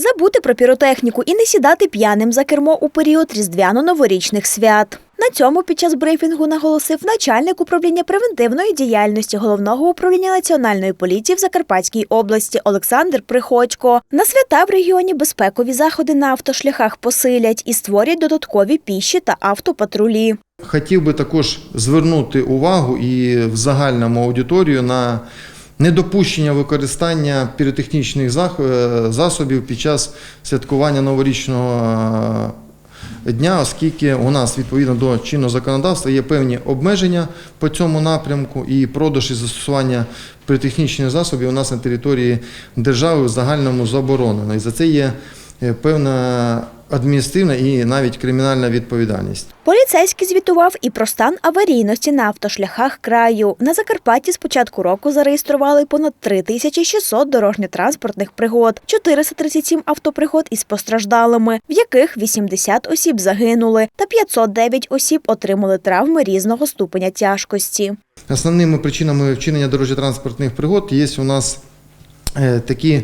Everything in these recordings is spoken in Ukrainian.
Забути про піротехніку і не сідати п'яним за кермо у період різдвяно-новорічних свят. На цьому під час брифінгу наголосив начальник управління превентивної діяльності головного управління національної поліції в Закарпатській області Олександр Приходько. На свята в регіоні безпекові заходи на автошляхах посилять і створять додаткові піші та автопатрулі. Хотів би також звернути увагу і в загальному аудиторію на недопущення використання піротехнічних е, засобів під час святкування новорічного е, дня, оскільки у нас відповідно до чинного законодавства є певні обмеження по цьому напрямку, і продаж і застосування піротехнічних засобів у нас на території держави в загальному заборонено. І за це є певна адміністративна і навіть кримінальна відповідальність. Поліцейський звітував і про стан аварійності на автошляхах краю. На Закарпатті з початку року зареєстрували понад 3600 дорожньо-транспортних пригод, 437 автопригод із постраждалими, в яких 80 осіб загинули, та 509 осіб отримали травми різного ступеня тяжкості. Основними причинами вчинення дорожньо-транспортних пригод є у нас е, такі,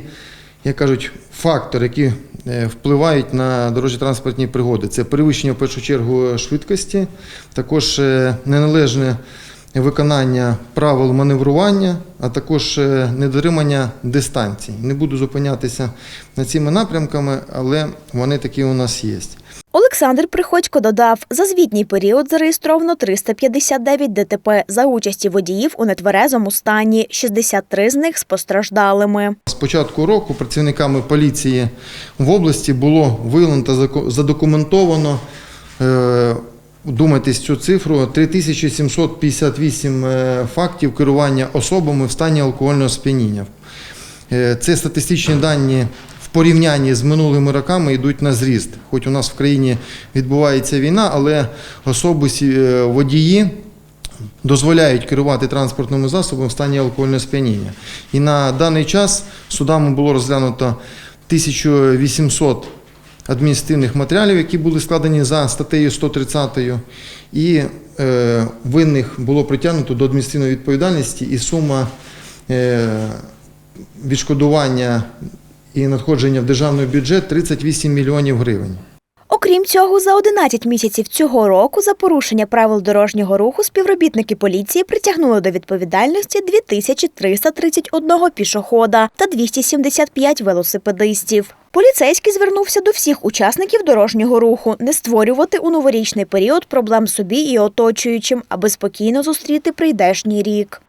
як кажуть, фактори, які е, впливають на дорожньо-транспортні пригоди. Це перевищення в першу чергу швидкості, також е, неналежне виконання правил маневрування, а також е, недотримання дистанцій. Не буду зупинятися над цими напрямками, але вони такі у нас є. Олександр Приходько додав, за звітній період зареєстровано 359 ДТП за участі водіїв у нетверезому стані, 63 з них з постраждалими. З початку року працівниками поліції в області було виявлено та задокументовано, е, думайтесь цю цифру, 3758 е, фактів керування особами в стані алкогольного сп'яніння. Е, Це статистичні дані порівнянні з минулими роками йдуть на зріст. Хоч у нас в країні відбувається війна, але особисті е, водії дозволяють керувати транспортними засобами в стані алкогольного сп'яніння. І на даний час судами було розглянуто 1800 адміністративних матеріалів, які були складені за статтею 130, і е, винних було притягнуто до адміністративної відповідальності, і сума е, відшкодування і надходження в державний бюджет 38 мільйонів гривень. Окрім цього, за 11 місяців цього року за порушення правил дорожнього руху співробітники поліції притягнули до відповідальності 2331 пішохода та 275 велосипедистів. Поліцейський звернувся до всіх учасників дорожнього руху не створювати у новорічний період проблем собі і оточуючим, аби спокійно зустріти прийдешній рік.